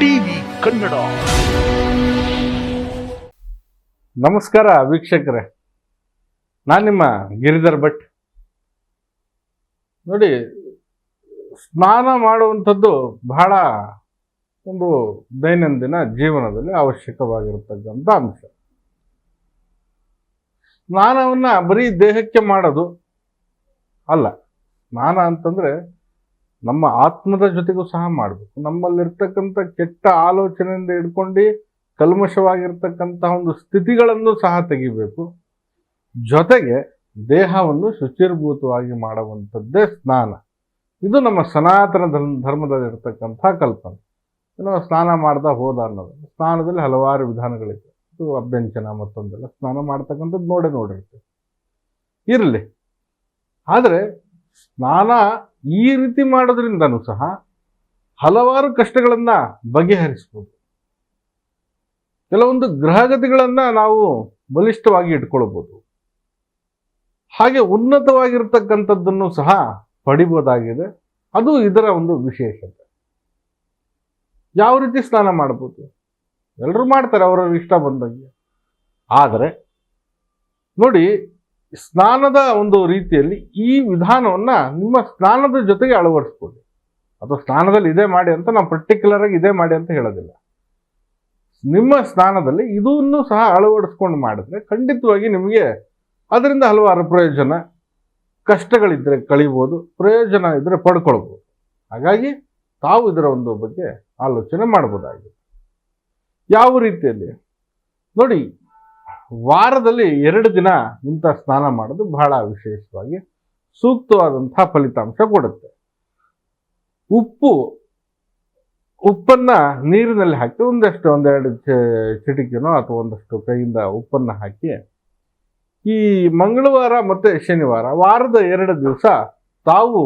TV Kannada. ನಮಸ್ಕಾರ ವೀಕ್ಷಕರೇ. ನಾನು ನಿಮ್ಮ ಗಿರಿಧರ್ ಭಟ್. ನೋಡಿ, ಸ್ನಾನ ಮಾಡುವಂಥದ್ದು ಬಹಳ ಒಂದು ದೈನಂದಿನ ಜೀವನದಲ್ಲಿ ಅವಶ್ಯಕವಾಗಿರತಕ್ಕಂಥ ಅಂಶ. ಸ್ನಾನವನ್ನು ಬರೀ ದೇಹಕ್ಕೆ ಮಾಡೋದು ಅಲ್ಲ. ಸ್ನಾನ ಅಂತಂದ್ರೆ ನಮ್ಮ ಆತ್ಮದ ಜೊತೆಗೂ ಸಹ ಮಾಡಬೇಕು. ನಮ್ಮಲ್ಲಿರ್ತಕ್ಕಂಥ ಕೆಟ್ಟ ಆಲೋಚನೆಯಿಂದ ಹಿಡ್ಕೊಂಡು ಕಲ್ಮಶವಾಗಿರ್ತಕ್ಕಂತಹ ಒಂದು ಸ್ಥಿತಿಗಳನ್ನು ಸಹ ತೆಗಿಬೇಕು. ಜೊತೆಗೆ ದೇಹವನ್ನು ಶುಚಿರ್ಭೂತವಾಗಿ ಮಾಡುವಂಥದ್ದೇ ಸ್ನಾನ. ಇದು ನಮ್ಮ ಸನಾತನ ಧರ್ಮ, ಧರ್ಮದಲ್ಲಿರ್ತಕ್ಕಂಥ ಕಲ್ಪನೆ. ಇನ್ನು ಸ್ನಾನ ಮಾಡ್ತಾ ಹೋದ ಅನ್ನೋದು. ಸ್ನಾನದಲ್ಲಿ ಹಲವಾರು ವಿಧಾನಗಳಿದೆ. ಇದು ಅಭ್ಯಂಚನ ಮತ್ತೊಂದೆಲ್ಲ. ಸ್ನಾನ ಮಾಡ್ತಕ್ಕಂಥದ್ದು ನೋಡೇ ನೋಡಿರ್ತೇವೆ. ಇರಲಿ. ಆದರೆ ಸ್ನಾನ ಈ ರೀತಿ ಮಾಡೋದ್ರಿಂದನೂ ಸಹ ಹಲವಾರು ಕಷ್ಟಗಳನ್ನು ಬಗೆಹರಿಸ್ಬೋದು. ಕೆಲವೊಂದು ಗ್ರಹಗತಿಗಳನ್ನು ನಾವು ಬಲಿಷ್ಠವಾಗಿ ಇಟ್ಕೊಳ್ಬೋದು. ಹಾಗೆ ಉನ್ನತವಾಗಿರ್ತಕ್ಕಂಥದ್ದನ್ನು ಸಹ ಪಡಿಬೋದಾಗಿದೆ. ಅದು ಇದರ ಒಂದು ವಿಶೇಷತೆ. ಯಾವ ರೀತಿ ಸ್ನಾನ ಮಾಡ್ಬೋದು? ಎಲ್ಲರೂ ಮಾಡ್ತಾರೆ, ಅವರವ್ರ ಇಷ್ಟ ಬಂದಂಗೆ. ಆದರೆ ನೋಡಿ ಸ್ನಾನದ ಒಂದು ರೀತಿಯಲ್ಲಿ ಈ ವಿಧಾನವನ್ನ ನಿಮ್ಮ ಸ್ನಾನದ ಜೊತೆಗೆ ಅಳವಡಿಸ್ಕೊಳ್ಳಿ. ಅಥವಾ ಸ್ನಾನದಲ್ಲಿ ಇದೇ ಮಾಡಿ ಅಂತ ನಾವು ಪರ್ಟಿಕ್ಯುಲರ್ ಆಗಿ ಇದೇ ಮಾಡಿ ಅಂತ ಹೇಳೋದಿಲ್ಲ. ನಿಮ್ಮ ಸ್ನಾನದಲ್ಲಿ ಇದನ್ನು ಸಹ ಅಳವಡಿಸ್ಕೊಂಡು ಮಾಡಿದ್ರೆ ಖಂಡಿತವಾಗಿ ನಿಮಗೆ ಅದರಿಂದ ಹಲವಾರು ಪ್ರಯೋಜನ, ಕಷ್ಟಗಳಿದ್ರೆ ಕಳಿಬೋದು, ಪ್ರಯೋಜನ ಇದ್ರೆ ಪಡ್ಕೊಳ್ಬೋದು. ಹಾಗಾಗಿ ತಾವು ಇದರ ಒಂದು ಬಗ್ಗೆ ಆಲೋಚನೆ ಮಾಡ್ಬೋದಾಗಿದೆ. ಯಾವ ರೀತಿಯಲ್ಲಿ? ನೋಡಿ ವಾರದಲ್ಲಿ ಎರಡು ದಿನ ಇಂಥ ಸ್ನಾನ ಮಾಡೋದು ಬಹಳ ವಿಶೇಷವಾಗಿ ಸೂಕ್ತವಾದಂಥ ಫಲಿತಾಂಶ ಕೊಡುತ್ತೆ. ಉಪ್ಪು, ಉಪ್ಪನ್ನ ನೀರಿನಲ್ಲಿ ಹಾಕಿ ಒಂದಷ್ಟು, ಒಂದೆರಡು ಚಿಟಿಕೆನೋ ಅಥವಾ ಒಂದಷ್ಟು ಕೈಯಿಂದ ಉಪ್ಪನ್ನು ಹಾಕಿ, ಈ ಮಂಗಳವಾರ ಮತ್ತು ಶನಿವಾರ, ವಾರದ ಎರಡು ದಿವಸ ತಾವು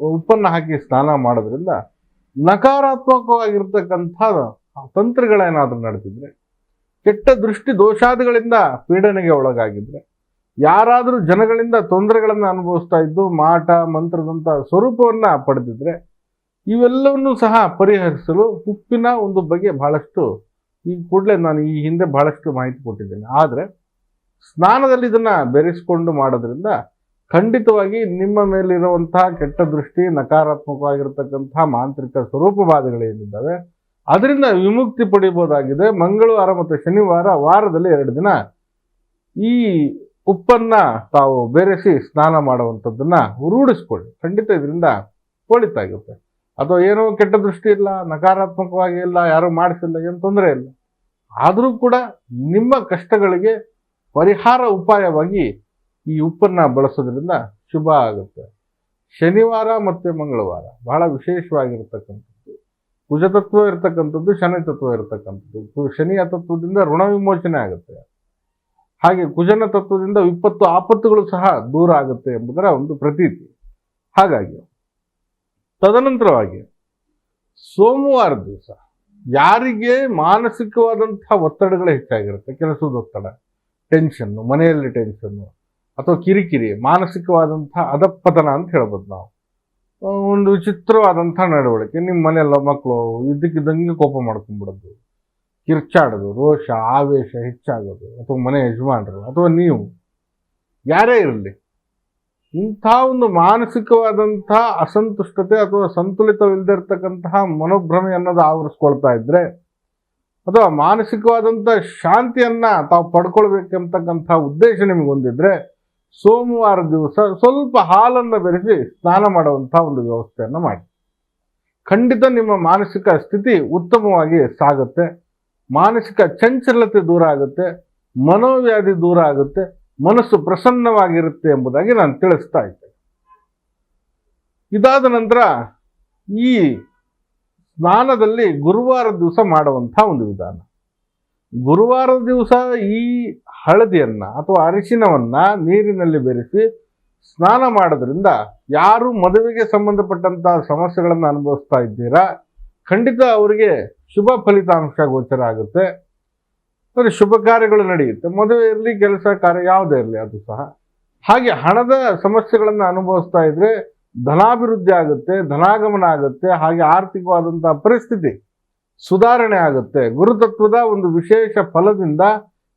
ಉಪ್ಪನ್ನು ಹಾಕಿ ಸ್ನಾನ ಮಾಡೋದ್ರಿಂದ ನಕಾರಾತ್ಮಕವಾಗಿರ್ತಕ್ಕಂಥ ತಂತ್ರಗಳೇನಾದರೂ ನಡೆದಿದ್ರೆ ಕೆಟ್ಟ ದೃಷ್ಟಿ ದೋಷಾದಿಗಳಿಂದ ಪೀಡನೆಗೆ ಒಳಗಾಗಿದ್ರೆ, ಯಾರಾದರೂ ಜನಗಳಿಂದ ತೊಂದರೆಗಳನ್ನು ಅನುಭವಿಸ್ತಾ ಇದ್ದು ಮಾಟ, ಮಂತ್ರದಂಥ ಸ್ವರೂಪವನ್ನ ಪಡೆದಿದ್ರೆ, ಇವೆಲ್ಲವನ್ನೂ ಸಹ ಪರಿಹರಿಸಲು ಉಪ್ಪಿನ ಒಂದು ಬಗ್ಗೆ ಬಹಳಷ್ಟು, ಈ ಕೂಡಲೇ ನಾನು ಈ ಹಿಂದೆ ಬಹಳಷ್ಟು ಮಾಹಿತಿ ಕೊಟ್ಟಿದ್ದೇನೆ. ಆದರೆ, ಸ್ನಾನದಲ್ಲಿ ಇದನ್ನು ಬೆರೆಸಿಕೊಂಡು ಮಾಡೋದ್ರಿಂದ ಖಂಡಿತವಾಗಿ ನಿಮ್ಮ ಮೇಲಿರುವಂತಹ ಕೆಟ್ಟ ದೃಷ್ಟಿ ನಕಾರಾತ್ಮಕವಾಗಿರತಕ್ಕಂತಹ ಮಾಂತ್ರಿಕ ಸ್ವರೂಪವಾದಗಳೇನಿದ್ದಾವೆ ಅದರಿಂದ ವಿಮುಕ್ತಿ ಪಡಿಬೋದಾಗಿದೆ. ಮಂಗಳವಾರ ಮತ್ತು ಶನಿವಾರ ವಾರದಲ್ಲಿ ಎರಡು ದಿನ. ಈ ಉಪ್ಪನ್ನ ತಾವು ಬೆರೆಸಿ ಸ್ನಾನ ಮಾಡುವಂಥದ್ದನ್ನ ರೂಢಿಸ್ಕೊಳ್ಳಿ. ಖಂಡಿತ ಇದರಿಂದ ಒಳಿತಾಗುತ್ತೆ ಅಥವಾ ಏನೋ ಕೆಟ್ಟ ದೃಷ್ಟಿ ಇಲ್ಲ, ನಕಾರಾತ್ಮಕವಾಗಿ ಇಲ್ಲ, ಯಾರು ಮಾಡಿಸಿಲ್ಲ, ಏನು ತೊಂದರೆ ಇಲ್ಲ. ಆದರೂ ಕೂಡ ನಿಮ್ಮ ಕಷ್ಟಗಳಿಗೆ ಪರಿಹಾರ ಉಪಾಯವಾಗಿ ಈ ಉಪ್ಪನ್ನ ಬಳಸೋದ್ರಿಂದ ಶುಭ ಆಗುತ್ತೆ. ಶನಿವಾರ ಮತ್ತು ಮಂಗಳವಾರ ಬಹಳ ವಿಶೇಷವಾಗಿರ್ತಕ್ಕಂಥದ್ದು. ಕುಜತತ್ವ ಇರತಕ್ಕಂಥದ್ದು ಶನಿ ತತ್ವ ಇರತಕ್ಕಂಥದ್ದು ಶನಿಯ ತತ್ವದಿಂದ ಋಣ ವಿಮೋಚನೆ ಆಗುತ್ತೆ. ಹಾಗೆ ಕುಜನ ತತ್ವದಿಂದ ವಿಪತ್ತು, ಆಪತ್ತುಗಳು ಸಹ ದೂರ ಆಗುತ್ತೆ ಎಂಬುದರ ಒಂದು ಪ್ರತೀತಿ. ಹಾಗಾಗಿ ತದನಂತರವಾಗಿ ಸೋಮವಾರ ದಿವಸ ಯಾರಿಗೆ ಮಾನಸಿಕವಾದಂತಹ ಒತ್ತಡಗಳು ಹೆಚ್ಚಾಗಿರುತ್ತೆ, ಕೆಲಸದ ಒತ್ತಡ ಟೆನ್ಷನ್ನು ಮನೆಯಲ್ಲಿ ಟೆನ್ಷನ್ನು ಅಥವಾ ಕಿರಿಕಿರಿ, ಮಾನಸಿಕವಾದಂತಹ ಅದಪ್ಪತನ ಅಂತ ಹೇಳ್ಬೋದು ನಾವು. ಒಂದು ವಿಚಿತ್ರವಾದಂಥ ನಡವಳಿಕೆ. ನಿಮ್ಮ ಮನೆಯಲ್ಲ ಮಕ್ಕಳು ಇದ್ದಕ್ಕಿದ್ದಂಗೆ ಕೋಪ ಮಾಡ್ಕೊಂಡ್ಬಿಡೋದು. ಕಿರ್ಚಾಡೋದು, ರೋಷ, ಆವೇಶ ಹೆಚ್ಚಾಗೋದು, ಅಥವಾ ಮನೆ ಯಜಮಾನರು, ಅಥವಾ ನೀವು. ಯಾರೇ ಇರಲಿ. ಇಂಥ ಒಂದು ಮಾನಸಿಕವಾದಂಥ ಅಸಂತುಷ್ಟತೆ ಅಥವಾ ಸಂತುಲಿತವಿಲ್ಲದಿರ್ತಕ್ಕಂತಹ ಮನೋಭ್ರಮೆ ಅನ್ನೋದು ಆವರಿಸ್ಕೊಳ್ತಾ ಇದ್ದರೆ ಅಥವಾ ಮಾನಸಿಕವಾದಂಥ ಶಾಂತಿಯನ್ನ ತಾವು ಪಡ್ಕೊಳ್ಬೇಕೆಂತಕ್ಕಂಥ ಉದ್ದೇಶ ನಿಮಗೆ ಹೊಂದಿದ್ರೆ ಸೋಮವಾರ ದಿವಸ ಸ್ವಲ್ಪ ಹಾಲನ್ನು ಬೆರೆಸಿ ಸ್ನಾನ ಮಾಡುವಂಥ ಒಂದು ವ್ಯವಸ್ಥೆಯನ್ನು ಮಾಡಿ. ಖಂಡಿತ ನಿಮ್ಮ ಮಾನಸಿಕ ಸ್ಥಿತಿ ಉತ್ತಮವಾಗಿ ಸಾಗುತ್ತೆ. ಮಾನಸಿಕ ಚಂಚಲತೆ ದೂರ ಆಗುತ್ತೆ. ಮನೋವ್ಯಾಧಿ ದೂರ ಆಗುತ್ತೆ. ಮನಸ್ಸು ಪ್ರಸನ್ನವಾಗಿರುತ್ತೆ ಎಂಬುದಾಗಿ ನಾನು ತಿಳಿಸ್ತಾ ಇದ್ದೆ. ಇದಾದ ನಂತರ ಈ ಸ್ನಾನದಲ್ಲಿ ಗುರುವಾರ ದಿವಸ ಮಾಡುವಂಥ ಒಂದು ವಿಧಾನ. ಗುರುವಾರ ದಿವಸ ಈ ಹಳದಿಯನ್ನ ಅಥವಾ ಅರಿಶಿನವನ್ನು ನೀರಿನಲ್ಲಿ ಬೆರೆಸಿ ಸ್ನಾನ ಮಾಡೋದ್ರಿಂದ ಯಾರು ಮದುವೆಗೆ ಸಂಬಂಧಪಟ್ಟಂತಹ ಸಮಸ್ಯೆಗಳನ್ನು ಅನುಭವಿಸ್ತಾ ಇದ್ದೀರಾ? ಖಂಡಿತ ಅವರಿಗೆ ಶುಭ ಫಲಿತಾಂಶ ಗೋಚರ ಆಗುತ್ತೆ. ಅಂದರೆ ಶುಭ ಕಾರ್ಯಗಳು ನಡೆಯುತ್ತೆ. ಮದುವೆ ಇರಲಿ, ಕೆಲಸ ಕಾರ್ಯ ಯಾವುದೇ ಇರಲಿ, ಅದು ಸಹ. ಹಾಗೆ ಹಣದ ಸಮಸ್ಯೆಗಳನ್ನು ಅನುಭವಿಸ್ತಾ ಇದ್ರೆ ಧನಾಭಿವೃದ್ಧಿ ಆಗುತ್ತೆ, ಧನಾಗಮನ ಆಗುತ್ತೆ, ಹಾಗೆ ಆರ್ಥಿಕವಾದಂತಹ ಪರಿಸ್ಥಿತಿ ಸುಧಾರಣೆ ಆಗುತ್ತೆ. ಗುರುತತ್ವದ ಒಂದು ವಿಶೇಷ ಫಲದಿಂದ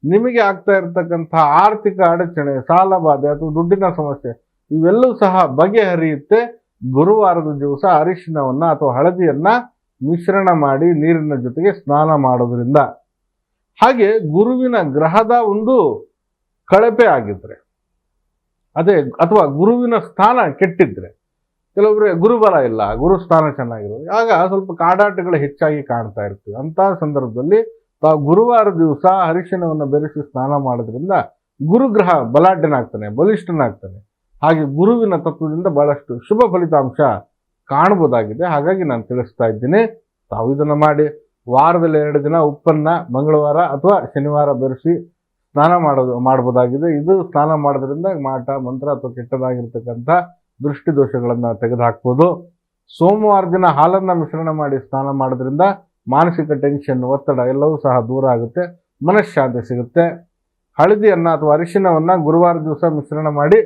ನಿಮಗೆ ಆಗ್ತಾ ಇರತಕ್ಕಂಥ ಆರ್ಥಿಕ ಅಡಚಣೆ, ಸಾಲ ಬಾಧೆ ಅಥವಾ ದುಡ್ಡಿನ ಸಮಸ್ಯೆ, ಇವೆಲ್ಲವೂ ಸಹ ಬಗೆಹರಿಯುತ್ತೆ. ಗುರುವಾರದ ದಿವಸ ಅರಿಶಿನವನ್ನ ಅಥವಾ ಹಳದಿಯನ್ನ ಮಿಶ್ರಣ ಮಾಡಿ ನೀರಿನ ಜೊತೆಗೆ ಸ್ನಾನ ಮಾಡೋದ್ರಿಂದ. ಹಾಗೆ ಗುರುವಿನ ಗ್ರಹದ ಒಂದು ಕಳಪೆ ಆಗಿದ್ರೆ, ಅದೇ ಅಥವಾ ಗುರುವಿನ ಸ್ಥಾನ ಕೆಟ್ಟಿದ್ರೆ, ಕೆಲವೊಬ್ರು ಗುರುಬಲ ಇಲ್ಲ, ಗುರು ಸ್ಥಾನ ಚೆನ್ನಾಗಿರೋದು, ಆಗ ಸ್ವಲ್ಪ ಕಾಡಾಟಗಳು ಹೆಚ್ಚಾಗಿ ಕಾಣ್ತಾ ಇರ್ತವೆ. ಅಂತಹ ಸಂದರ್ಭದಲ್ಲಿ ತಾವು ಗುರುವಾರ ದಿವಸ ಅರಿಶಿನವನ್ನು ಬೆರೆಸಿ ಸ್ನಾನ ಮಾಡೋದ್ರಿಂದ ಗುರುಗ್ರಹ ಬಲಾಢ್ಯನಾಗ್ತಾನೆ, ಬಲಿಷ್ಠನಾಗ್ತಾನೆ. ಹಾಗೆ ಗುರುವಿನ ತತ್ವದಿಂದ ಬಹಳಷ್ಟು ಶುಭ ಫಲಿತಾಂಶ ಕಾಣಬಹುದಾಗಿದೆ. ಹಾಗಾಗಿ ನಾನು ತಿಳಿಸ್ತಾ ಇದ್ದೀನಿ, ತಾವು ಇದನ್ನು ಮಾಡಿ ವಾರದಲ್ಲಿ ಎರಡು ದಿನ ಉಪ್ಪನ್ನ ಮಂಗಳವಾರ ಅಥವಾ ಶನಿವಾರ ಬೆರೆಸಿ ಸ್ನಾನ ಮಾಡೋದು ಮಾಡಬಹುದಾಗಿದೆ ಇದು ಸ್ನಾನ ಮಾಡೋದ್ರಿಂದ ಮಾಟ, ಮಂತ್ರ ಅಥವಾ ಕೆಟ್ಟದಾಗಿರ್ತಕ್ಕಂಥ ದೃಷ್ಟಿ ದೋಷಗಳನ್ನು ತೆಗೆದುಹಾಕ್ಬೋದು. ಸೋಮವಾರ ದಿನ ಹಾಲನ್ನು ಮಿಶ್ರಣ ಮಾಡಿ ಸ್ನಾನ ಮಾಡೋದ್ರಿಂದ ಮಾನಸಿಕ ಟೆನ್ಷನ್ ಒತ್ತಡ ಎಲ್ಲವೂ ಸಹ ದೂರ ಆಗುತ್ತೆ. ಮನಃಶಾಂತಿ ಸಿಗುತ್ತೆ. ಹಳದಿಯನ್ನು ಅಥವಾ ಅರಿಶಿನವನ್ನು ಗುರುವಾರ ದಿವಸ ಮಿಶ್ರಣ ಮಾಡಿ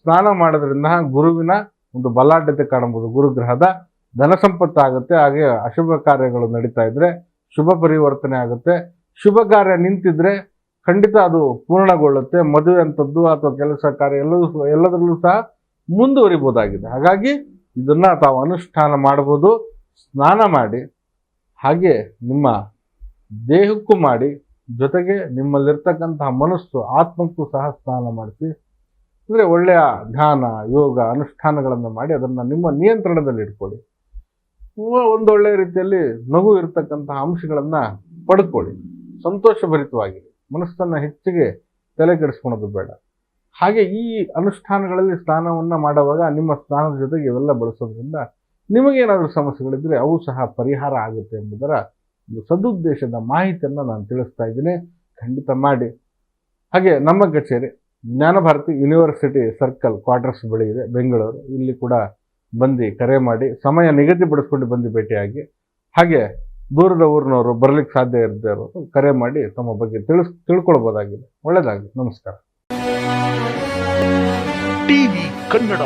ಸ್ನಾನ ಮಾಡೋದ್ರಿಂದ ಗುರುವಿನ ಒಂದು ಬಲಾಢ್ಯತೆ ಕಾಣಬಹುದು. ಗುರುಗ್ರಹದ ಧನ ಸಂಪತ್ತಾಗುತ್ತೆ ಹಾಗೆ ಅಶುಭ ಕಾರ್ಯಗಳು ನಡೀತಾ ಇದ್ರೆ ಶುಭ ಪರಿವರ್ತನೆ ಆಗುತ್ತೆ. ಶುಭ ಕಾರ್ಯ ನಿಂತಿದ್ರೆ ಖಂಡಿತ ಅದು ಪೂರ್ಣಗೊಳ್ಳುತ್ತೆ. ಮದುವೆ ಅಂಥದ್ದು ಅಥವಾ ಕೆಲಸ ಕಾರ್ಯ ಎಲ್ಲವೂ ಎಲ್ಲದರಲ್ಲೂ ಸಹ ಮುಂದುವರಿಬೋದಾಗಿದೆ ಹಾಗಾಗಿ ಇದನ್ನ ತಾವು ಅನುಷ್ಠಾನ ಮಾಡಬಹುದು. ಸ್ನಾನ ಮಾಡಿ ಹಾಗೆ ನಿಮ್ಮ ದೇಹಕ್ಕೂ ಮಾಡಿ ಜೊತೆಗೆ ನಿಮ್ಮಲ್ಲಿರ್ತಕ್ಕಂತಹ ಮನಸ್ಸು ಆತ್ಮಕ್ಕೂ ಸಹ ಸ್ನಾನ ಮಾಡಿಸಿ, ಅಂದರೆ ಒಳ್ಳೆಯ ಧ್ಯಾನ, ಯೋಗ, ಅನುಷ್ಠಾನಗಳನ್ನು ಮಾಡಿ ಅದನ್ನು ನಿಮ್ಮ ನಿಯಂತ್ರಣದಲ್ಲಿ ಇಟ್ಕೊಳ್ಳಿ. ಒಂದು ಒಂದೊಳ್ಳೆಯ ರೀತಿಯಲ್ಲಿ ನಗು ಇರತಕ್ಕಂತಹ ಅಂಶಗಳನ್ನು ಪಡ್ಕೊಳ್ಳಿ. ಸಂತೋಷಭರಿತವಾಗಿರಿ. ಮನಸ್ಸನ್ನು ಹೆಚ್ಚಿಗೆ ತಲೆ ಕೆಡಿಸ್ಕೊಳೋದು ಬೇಡ. ಹಾಗೆ ಈ ಅನುಷ್ಠಾನಗಳಲ್ಲಿ ಸ್ನಾನವನ್ನು ಮಾಡುವಾಗ ನಿಮ್ಮ ಸ್ನಾನದ ಜೊತೆಗೆ ಇವೆಲ್ಲ ಬಳಸೋದ್ರಿಂದ ನಿಮಗೇನಾದರೂ ಸಮಸ್ಯೆಗಳಿದ್ದರೆ ಅವು ಸಹ ಪರಿಹಾರ ಆಗುತ್ತೆ ಎಂಬುದರ ಒಂದು ಸದುದ್ದೇಶದ ಮಾಹಿತಿಯನ್ನು ನಾನು ತಿಳಿಸ್ತಾ ಇದ್ದೀನಿ. ಖಂಡಿತ ಮಾಡಿ. ಹಾಗೆ ನಮ್ಮ ಕಚೇರಿ ಜ್ಞಾನಭಾರತಿ ಯೂನಿವರ್ಸಿಟಿ ಸರ್ಕಲ್ ಕ್ವಾರ್ಟರ್ಸ್ ಬಳಿ ಇದೆ, ಬೆಂಗಳೂರು. ಇಲ್ಲಿ ಕೂಡ ಬಂದು ಕರೆ ಮಾಡಿ, ಸಮಯ ನಿಗದಿಪಡಿಸ್ಕೊಂಡು ಬಂದು ಭೇಟಿಯಾಗಿ, ಹಾಗೆ ದೂರದ ಊರಿನವರು ಬರಲಿಕ್ಕೆ ಸಾಧ್ಯ ಇರದೇ ಇರೋರು ಕರೆ ಮಾಡಿ ತಮ್ಮ ಬಗ್ಗೆ ತಿಳಿಸ್, ತಿಳ್ಕೊಳ್ಬೋದಾಗಿದೆ. ಒಳ್ಳೆಯದಾಗಲಿ ನಮಸ್ಕಾರ. ಟಿವಿ ಕನ್ನಡ.